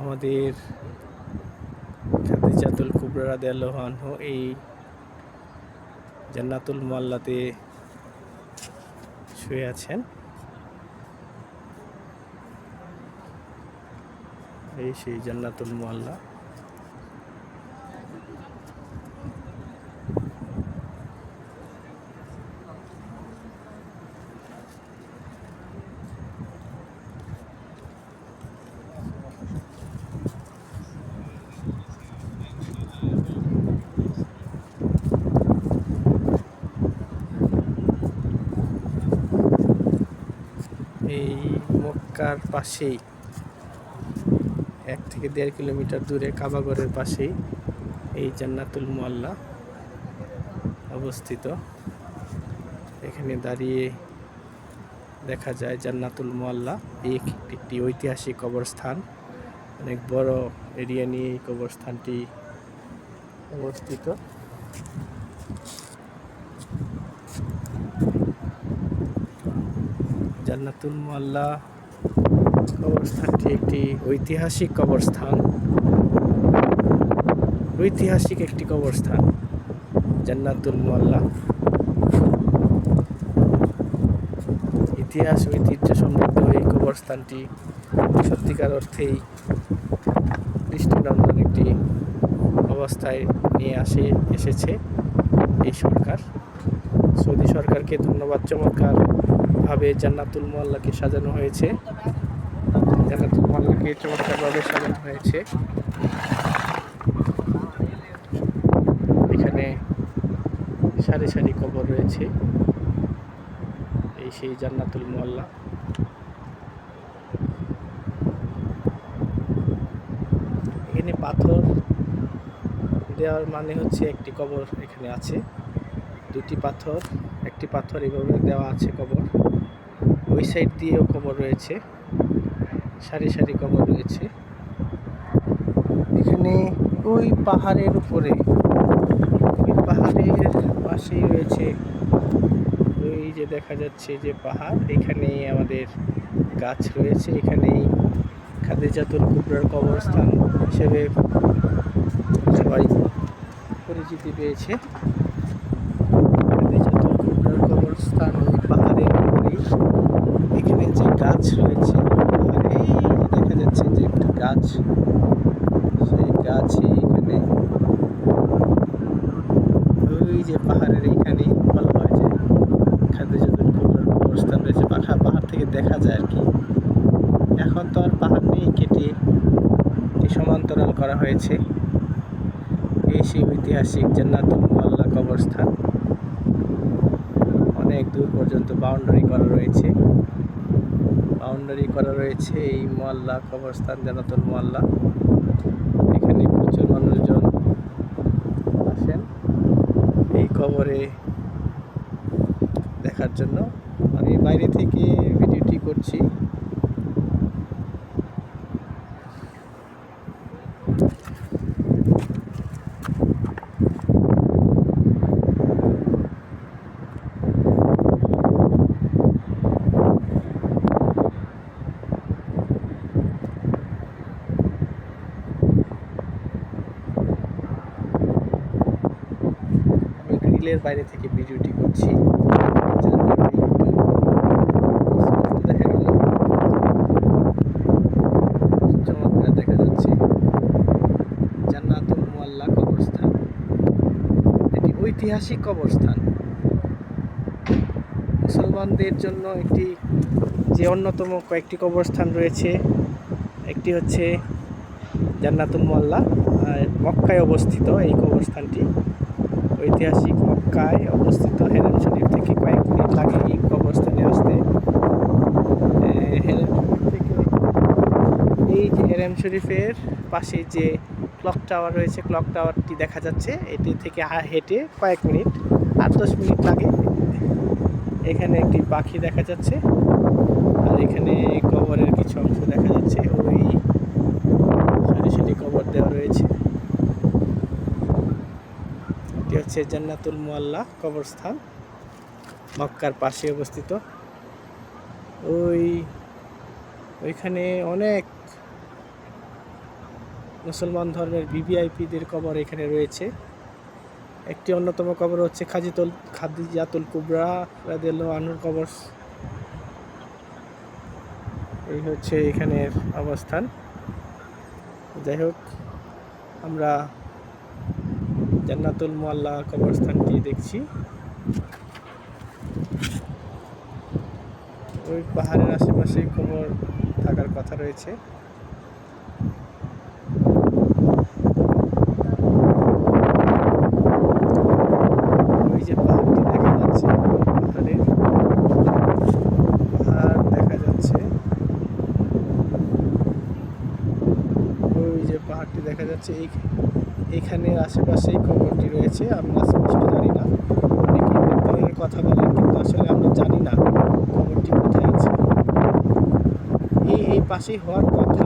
আমাদের খাদিজাতুল কুবরা হো এই জান্নাতুল মাল্লাতে শুয়ে আছেন। এই সেই জান্নাতুল মোয়াল্লা এই মক্কার পাশেই, এক থেকে দেড় কিলোমিটার দূরে কাবাগরের পাশেই এই জান্নাতুল মোয়াল্লা অবস্থিত। এখানে দাঁড়িয়ে দেখা যায় জান্নাতুল মোয়াল্লা এই একটি ঐতিহাসিক কবরস্থান। অনেক বড় এরিয়া নিয়ে এই কবরস্থানটি অবস্থিত। জান্নাতুল মোয়াল্লা কবরস্থানটি একটি ঐতিহাসিক কবরস্থান। ঐতিহাসিক একটি কবরস্থান, জান্নাতুল মোয়াল্লা। ইতিহাস, ঐতিহ্য সমৃদ্ধ এই কবরস্থানটি সত্যিকার অর্থেই দৃষ্টিনন্দন একটি অবস্থায় নিয়ে আসে, এসেছে এই সরকার। সৌদি সরকারকে ধন্যবাদ, চমৎকারভাবে জান্নাতুল মোয়াল্লাকে সাজানো হয়েছে। জান্নাতুল মোয়াল্লাকে চমৎকারভাবে সাজানো হয়েছে। এখানে সারি সারি কবর রয়েছে। এই সেই জান্নাতুল মোয়াল্লা। এখানে পাথর দেওয়ার মানে হচ্ছে একটি কবর এখানে আছে। দুটি পাথর, একটি পাথর এভাবে দেওয়া আছে কবর। ওই সাইড দিয়েও কবর রয়েছে। সারি সারি কবর রয়েছে। এখানে ওই পাহাড়ের উপরে পাহাড়ের পাশেই রয়েছে ওই যে দেখা যাচ্ছে যে পাহাড়। এখানেই আমাদের গাছ রয়েছে, এখানেই খাদিজাতুল কুবরার কবরস্থান হিসেবে সবাই পরিচিতি পেয়েছে খাদিজাতুল কুবরার কবরস্থান ওই পাহাড়ের উপরেই এখানে যে গাছ রয়েছে আর এই যে দেখা যাচ্ছে যে একটা গাছ গাছই এখানে। ওই যে পাহাড়ের এইখানেই বলা হয় যে খাদিজাতুল কুবরার কবরস্থান রয়েছে। পাখা পাহাড় থেকে দেখা যায় আর কি। এখন তো আর পাহাড় নেই কেটে সমান্তরাল করা হয়েছে। এই সেই ঐতিহাসিক জান্নাতুল মোয়াল্লা কবরস্থান অনেক দূর পর্যন্ত বাউন্ডারি করা রয়েছে। বাউন্ডারি করা রয়েছে এই মোয়াল্লা কবরস্থান জান্নাতুল মোয়াল্লা প্রচুর মানুষজন আসেন এই কবরে দেখার জন্য। আমি বাইরে থেকে ভিডিওটি করছি। গ্রিলের বাইরে থেকে ভিডিওটি করছি। ঐতিহাসিক কবরস্থান। মুসলমানদের জন্য একটি যে অন্যতম কয়েকটি কবরস্থান রয়েছে, একটি হচ্ছে জান্নাতুল মোয়াল্লা আর মক্কায় অবস্থিত এই কবরস্থানটি। ঐতিহাসিক মক্কায় অবস্থিত হেরেম শরীফ থেকে কয়েক মিনিট লাগে এই কবরস্থানে আসতে। হেরেম শরীফ থেকে এই যে হেরেম শরীফের পাশে যে ক্লক টাওয়ার রয়েছে, ক্লক টাওয়ারটি দেখা যাচ্ছে। এটি থেকে হেঁটে কয়েক মিনিট, আট দশ মিনিট লাগে। এখানে একটি পাখি দেখা যাচ্ছে আর এখানে কবরের কিছু অংশ দেখা যাচ্ছে। ওই সারি সারি কবর দেওয়া রয়েছে এটি হচ্ছে জান্নাতুল মোয়াল্লা কবরস্থান, মক্কার পাশে অবস্থিত। ওই, ওইখানে অনেক মুসলমান ধর্মের ভিভিআইপিদের কবর এখানে রয়েছে। একটি অন্যতম কবর হচ্ছে খাজিতুল, খাদিজাতুল কুবরা রাদিয়াল্লাহু আনহুর কবর। এই হচ্ছে এখানের অবস্থান। যাই হোক, আমরা জান্নাতুল মোয়াল্লা কবরস্থানটি দেখছি। ওই পাহাড়ের আশেপাশে কবর থাকার কথা রয়েছে। ওই যে পাহাড়টি দেখা যাচ্ছে পাহাড় দেখা যাচ্ছে। ওই যে পাহাড়টি দেখা যাচ্ছে এই এখানে আশেপাশেই কবরটি রয়েছে, আমরা স্পষ্ট জানি না। অনেকে কথা বলেন, কিন্তু আসলে আমরা জানি না কবরটি কোথায় আছে। এই এই পাশেই হওয়ার কথা